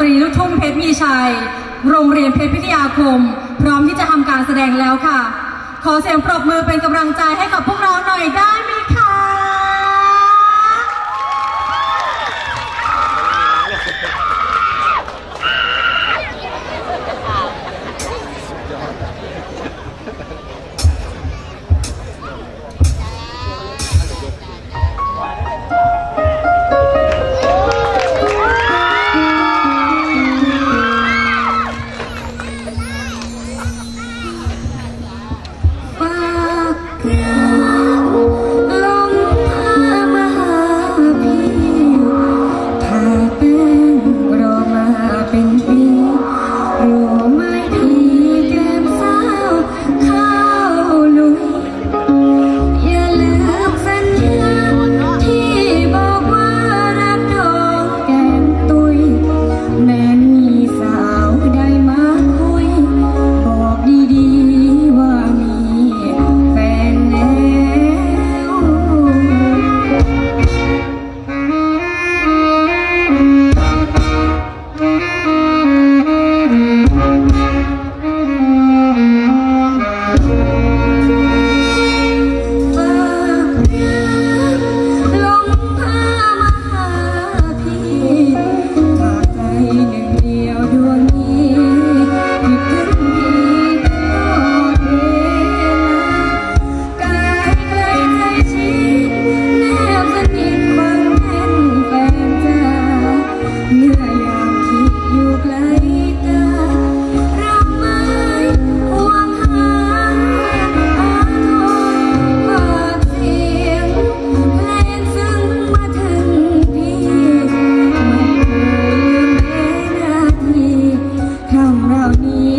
ตรีลูกทุ่งเพชรมีชัย โรงเรียนเพชรพิทยาคม พร้อมที่จะทำการแสดงแล้วค่ะ ขอเสียงปรบมือเป็นกำลังใจให้กับพวกเราหน่อยได้ไหม Yeah.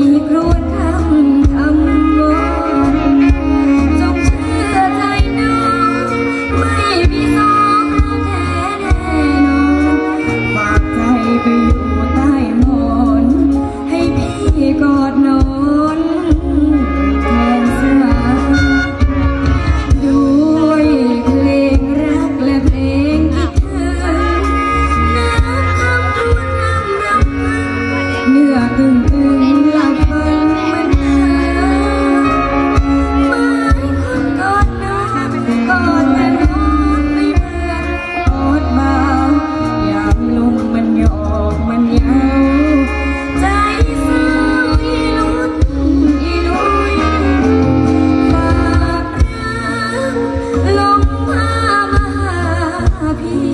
be.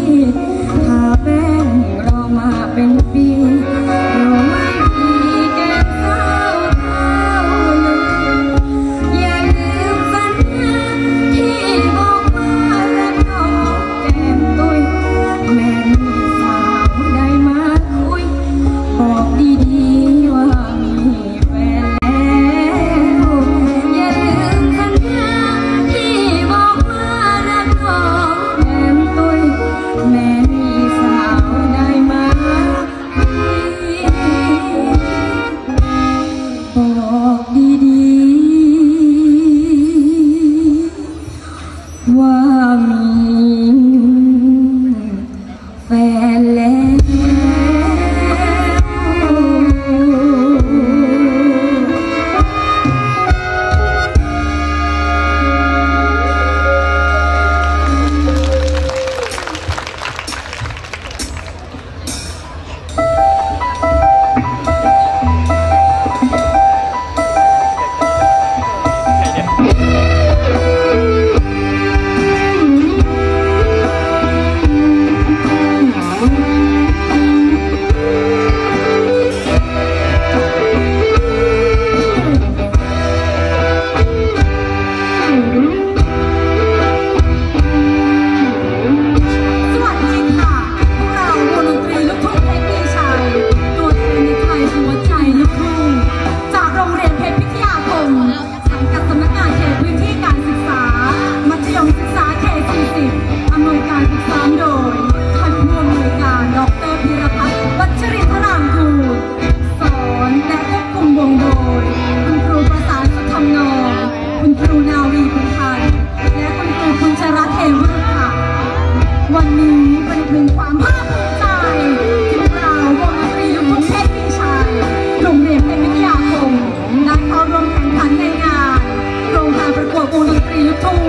ทุง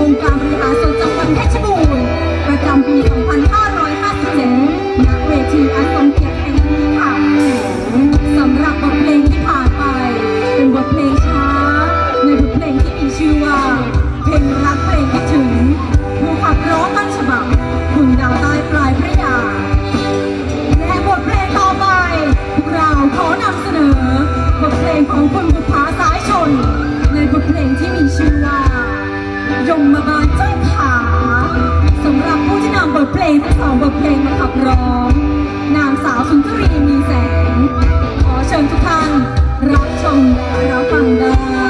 องค์การบริหารส่วนจังหวัดเพชรบูรณ์ประจำปี 2557ณเวทีอันทรงเกียรติแห่งนี้ค่ะสำหรับบทเพลงที่ผ่านไป เป็นบทเพลงช้า ในบทเพลงที่มีชื่อว่า เพลงรักเพลงคิดถึงผู้ขับร้องต้นฉบับคุณดาวใต้ปลายพระยาและบทเพลงต่อไปพวกเราขอนำเสนอบทเพลงของคุณบุภาสายชน ในบทเพลง งทั้งสองบทเพลงมาขับร้อง นางสาวสุนทรีมีแสง ขอเชิญทุกท่านรับชมและรับฟังได้